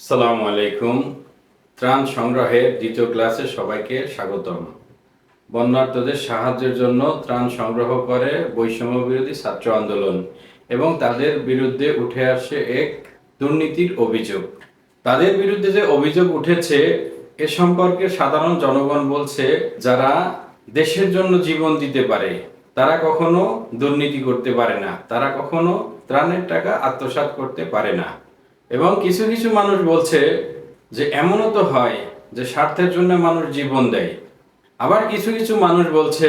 সালামু আলাইকুম। ত্রাণ সংগ্রহের দ্বিতীয় ক্লাসে সবাইকে স্বাগতম। বন্যার্থদের সাহায্যের জন্য ত্রাণ সংগ্রহ করে বৈষম্য বিরোধী ছাত্র আন্দোলন এবং তাদের বিরুদ্ধে উঠে আসে এক দুর্নীতির অভিযোগ। তাদের বিরুদ্ধে যে অভিযোগ উঠেছে, এ সম্পর্কে সাধারণ জনগণ বলছে, যারা দেশের জন্য জীবন দিতে পারে, তারা কখনো দুর্নীতি করতে পারে না, তারা কখনো ত্রাণের টাকা আত্মসাৎ করতে পারে না। এবং কিছু কিছু মানুষ বলছে যে এমনও তো হয় যে স্বার্থের জন্য মানুষ জীবন দেয়। আবার কিছু কিছু মানুষ বলছে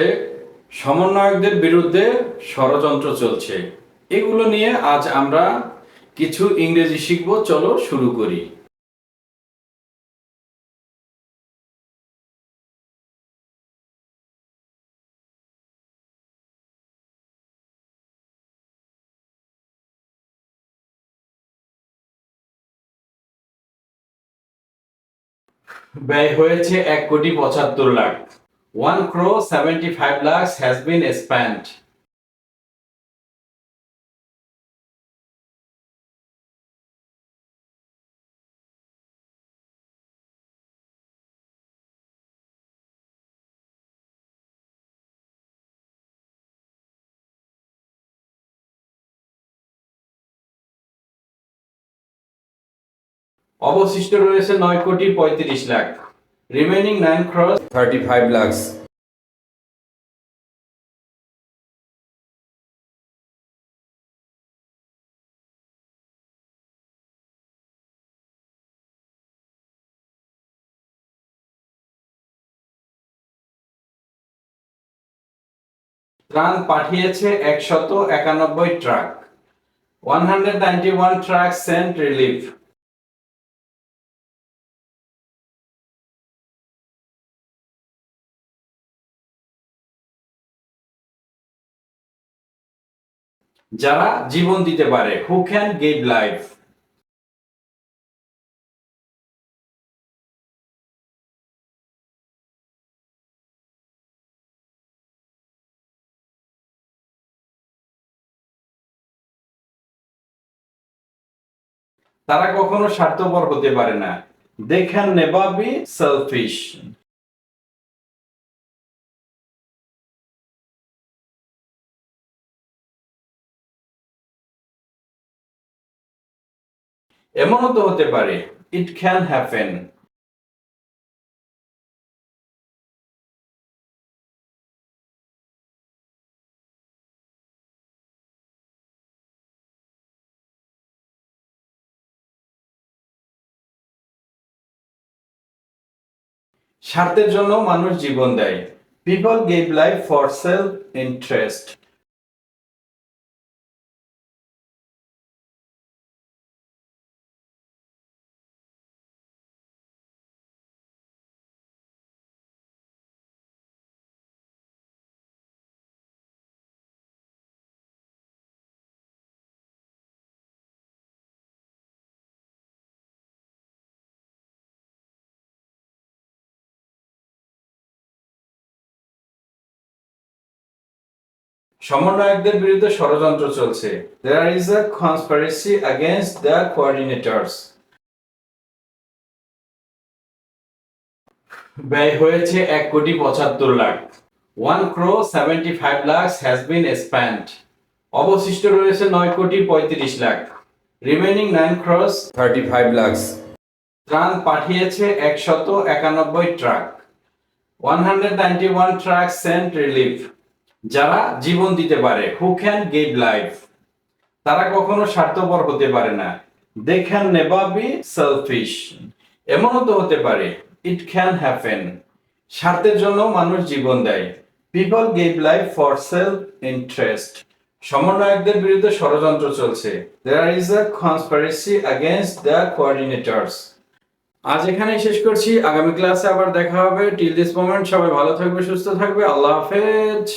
সমন্বয়কদের বিরুদ্ধে ষড়যন্ত্র চলছে। এগুলো নিয়ে আজ আমরা কিছু ইংরেজি শিখব, চলো শুরু করি। ব্যয় হয়েছে এক কোটি পঁচাত্তর lakh. One crore seventy five lakh has been spent অবশিষ্ট রয়েছে নয় কোটি পঁয়ত্রিশ lakh. Remaining nine crores thirty five lakhs ত্রাণ পাঠিয়েছে একশত একানব্বই truck. One hundred ninety one truck sent relief যারা জীবন দিতে পারে। হু ক্যান গিভ লাইফ তারা কখনো স্বার্থপর হতে পারে না। They can never be selfish এমনও তো হতে পারে ইট ক্যান হ্যাপেন স্বার্থের জন্য মানুষ জীবন দেয়। People gave life for self interest সমন্বয়কদের বিরুদ্ধে ষড়যন্ত্র চলছে। There is a conspiracy against the coordinators ব্যয় হয়েছে এক কোটি পঁচাত্তর lakh. One crore seventy five lakh has been spent অবশিষ্ট রয়েছে নয় কোটি পঁয়ত্রিশ lakh. Remaining nine crores thirty five lakhs ত্রাণ পাঠিয়েছে একশত একানব্বই truck. One hundred ninety one truck sent relief যারা জীবন দিতে পারে হু ক্যান গিভ লাইফ তারা কখনো স্বার্থপর হতে পারে না। They can never be selfish এমনও তো হতে পারে ইট ক্যান হ্যাপেন স্বার্থের জন্য মানুষ জীবন দেয়। People give life for self interest সমন্বয়কদের বিরুদ্ধে ষড়যন্ত্র চলছে। There is a conspiracy against the coordinators আজ এখানে শেষ করছি। আগামী ক্লাসে আবার দেখা হবে। টিল দিস মোমেন্ট সবাই ভালো থাকবে, সুস্থ থাকবে। আল্লাহ হাফেজ।